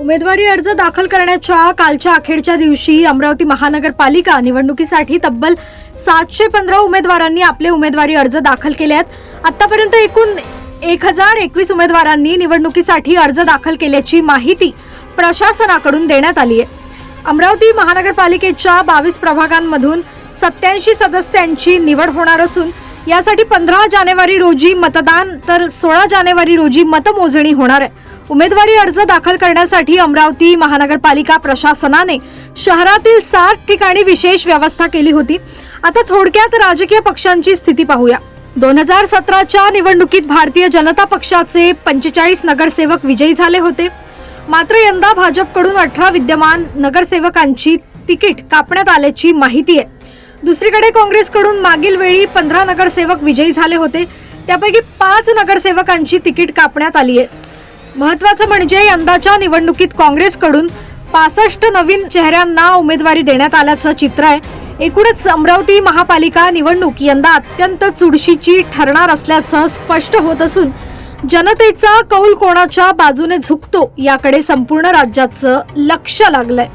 उमेदवारी अर्ज दाखल करण्याच्या कालच्या अखेरच्या दिवशी अमरावती महानगरपालिका निवडणुकीसाठी तब्बल सातशे पंधरा उमेदवारांनी आपले उमेदवारी अर्ज दाखल केले आहेत. आतापर्यंत एकूण एक हजार एकवीस उमेदवारांनी निवडणुकीसाठी अर्ज दाखल केल्याची माहिती प्रशासनाकडून देण्यात आली आहे. अमरावती महानगरपालिकेच्या बावीस प्रभागांमधून सत्याऐंशी सदस्यांची निवड होणार असून यासाठी पंधरा जानेवारी रोजी मतदान तर सोळा जानेवारी रोजी मतमोजणी होणार आहे. उमेदवारी अर्ज दाखल करण्यासाठी अमरावती महानगरपालिका प्रशासनाने शहरातील सात ठिकाणी विशेष व्यवस्था केली होती. आता थोडक्यात राजकीय पक्षांची स्थिती पाहूया. दोन हजार सतराच्या निवडणुकीत भारतीय जनता पक्षाचे पंचेचाळीस नगरसेवक विजयी झाले होते. मात्र यंदा भाजपकडून अठरा विद्यमान नगरसेवकांची तिकीट कापण्यात आल्याची माहिती आहे. दुसरीकडे काँग्रेसकडून मागील वेळी पंधरा नगरसेवक विजयी झाले होते. त्यापैकी पाच नगरसेवकांची तिकीट कापण्यात आली आहे. महत्वाचं म्हणजे यंदाच्या निवडणुकीत काँग्रेसकडून पासष्ट नवीन चेहऱ्यांना उमेदवारी देण्यात आल्याचं चित्र आहे. एकूणच अमरावती महापालिका निवडणूक यंदा अत्यंत चुडशीची ठरणार असल्याचं स्पष्ट होत असून जनतेचा कौल कोणाच्या बाजूने झुकतो याकडे संपूर्ण राज्याचं लक्ष लागलंय.